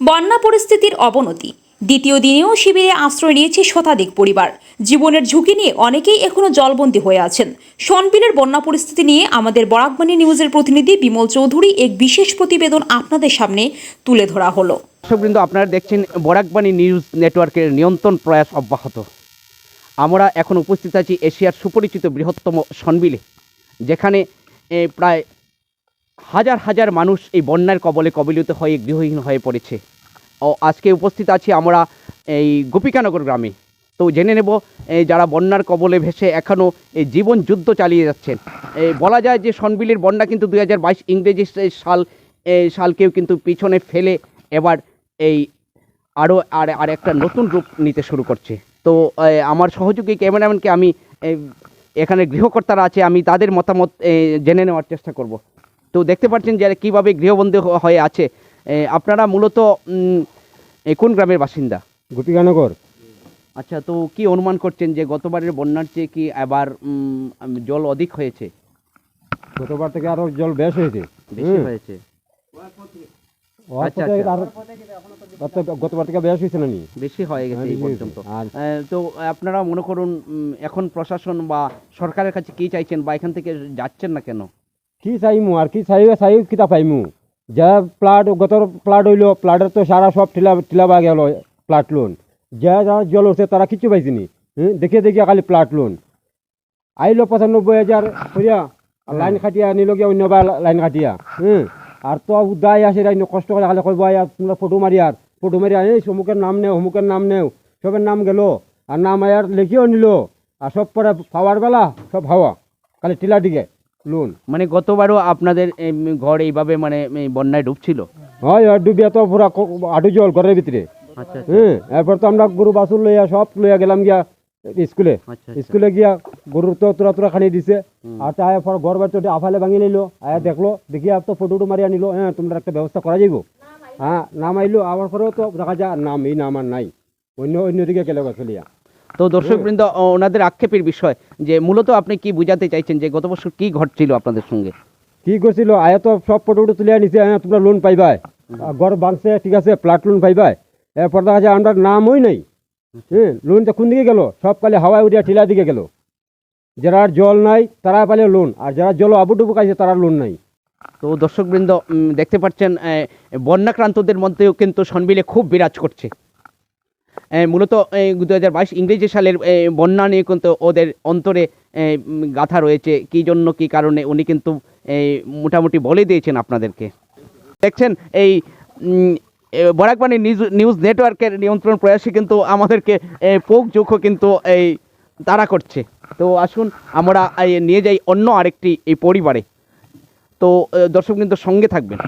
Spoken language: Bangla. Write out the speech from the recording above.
বন্যা পরিস্থিতির অবনতি। দ্বিতীয় দিনেও শিবিরে আশ্রয় নিয়েছে শতাধিক পরিবার। জীবনের ঝুঁকি নিয়ে অনেকেই এখনও জলবন্দী হয়ে আছেন। সনবিলের বন্যা পরিস্থিতি নিয়ে আমাদের বরাকবাণী নিউজের প্রতিনিধি বিমল চৌধুরী এক বিশেষ প্রতিবেদন আপনাদের সামনে তুলে ধরা হলো। দর্শকবৃন্দ, আপনারা দেখছেন বরাকবাণী নিউজ নেটওয়ার্কের নিয়ন্ত্রণ প্রয়াস অব্যাহত। আমরা এখন উপস্থিত আছি এশিয়ার সুপরিচিত বৃহত্তম সনবিলে যেখানে প্রায় হাজার হাজার মানুষ এই বন্যার কবলে কবলিত হয়ে গৃহহীন হয়ে পড়েছে। ও আজকে উপস্থিত আছি আমরা এই গোপিকানগর গ্রামে। তো জেনে নেব যারা বন্যার কবলে ভেসে এখনও এই জীবন যুদ্ধ চালিয়ে যাচ্ছেন। বলা যায় যে সনবিলের বন্যা কিন্তু দুই হাজার বাইশ ইংরেজি সাল সালকেও কিন্তু পিছনে ফেলে এবার এই আরও আর আর একটা নতুন রূপ নিতে শুরু করছে। তো আমার সহযোগী ক্যামেরাম্যানকে আমি এখানে গৃহকর্তারা আছে, আমি তাদের মতামত জেনে নেওয়ার চেষ্টা করব। তো দেখতে পাচ্ছেন যে কীভাবে গৃহবন্দী হয়ে আছে। আপনারা মূলত কোন গ্রামের বাসিন্দা? গোপীকানগর আচ্ছা তো কি অনুমান করছেন যে গতবারের বন্যার চেয়ে কি এবার উম, জল অধিক হয়েছে? গতবার থেকে আরও জল বেশ হয়েছে। বেশি হয়েছে। আচ্ছা, আচ্ছা। গতবার থেকে বেশ হয়েছে না বেশি হয়ে গেছে হ্যাঁ। পর্যন্ত। তো আপনারা মনে করুন এখন প্রশাসন বা সরকারের কাছে কি চাইছেন বা এখান থেকে যাচ্ছেন না কেন? কি চাইমু আর কি চাই চাই কিতা পাইমু? যা প্লাট গত প্লাট হইল প্লাটের তো সারা সব ঠিলা ঠিলা বা গেল প্লাট লোন। যা যারা জল উঠছে তারা কিচ্ছু পাইছিনি। হুম দেখে দেখে খালি প্লাট লোন। আইলো পঁচানব্বই হাজার করিয়া আর লাইন খাটিয়া নিল গিয়া অন্যবার লাইন খাটিয়া হ্যাঁ আর তো উদায় আসে রাইন কষ্ট করে খালি কইব আয়া তোমরা ফটো মারি আর ফটো মারি এই অমুকের নাম নেও অমুকের নাম নেও। সবের নাম গেল। আর নাম আয়ার লিখিও নিল আর সব পরে পাওয়ার বেলা সব হাওয়া খালি টিলা দিকে লোন। মানে গতবারও আপনাদের এম, ঘর এইভাবে মানে এই বন্যায় ডুবছিল? হয় ডুবিয়া তো পুরা ক- আডু জল ঘরের ভিতরে। আচ্ছা হ্যাঁ এরপর তো আমরা গরু বাছুর লইয়া সব লইয়া গেলাম গিয়া স্কুলে। আচ্ছা স্কুলে গিয়া গরুর তো তোরা তোরা খানি দিছে। আর তাই পর ঘর বাড়ি তো আফালে ভাঙি নিলো আয়া দেখল দেখিয়া তো ফটো টু মারি আনিলো হ্যাঁ তোমরা একটা ব্যবস্থা করা যাইব। হ্যাঁ নাম আইলো আমার পরেও তো দেখা যায় নাম এই নাম আর নাই। অন্য অন্যদিকে গেলে চলিয়া তো দর্শকবৃন্দ ওনাদের আক্ষেপের বিষয় যে মূলত আপনি কি বুঝাতে চাইছেন যে গত বছর কি ঘটছিল আপনাদের সঙ্গে? কি করছিল আয়া তো সব ফটো টু তুলিয়া নিছে হ্যাঁ তোমরা লোন পাইবাই। আর ঘর বাঁধছে ঠিক আছে প্লাট লোন পাইবাই। এরপর দেখা যায় আমরা নামই নাই। হ্যাঁ লোনটা কোন দিকে গেল? সব কালে হাওয়ায় উঠিয়া ঠিলা দিকে গেল। যারা জল নাই তারা পালে লোন আর যারা জল আবুডুবু কাছে তারা লোন নাই। তো দর্শকবৃন্দ দেখতে পাচ্ছেন বন্যাক্রান্তদের মধ্যেও কিন্তু সনবিলে খুব বিরাজ করছে। মূলত দু হাজার বাইশ ইংরেজি সালের বন্যা নিয়ে কিন্তু ওদের অন্তরে গাথা রয়েছে। কী জন্য, কী কারণে, উনি কিন্তু মোটামুটি বলে দিয়েছেন আপনাদেরকে। দেখছেন, এই বরাকবাণী নিউজ নিউজ নেটওয়ার্কের নিয়ন্ত্রণ প্রয়াসে কিন্তু আমাদেরকে পোক যোখ কিন্তু, এই, তাড়া করছে। তো আসুন, আমরা নিয়ে যাই অন্য আরেকটি, এই পরিবারে। তো দর্শক কিন্তু সঙ্গে থাকবেন।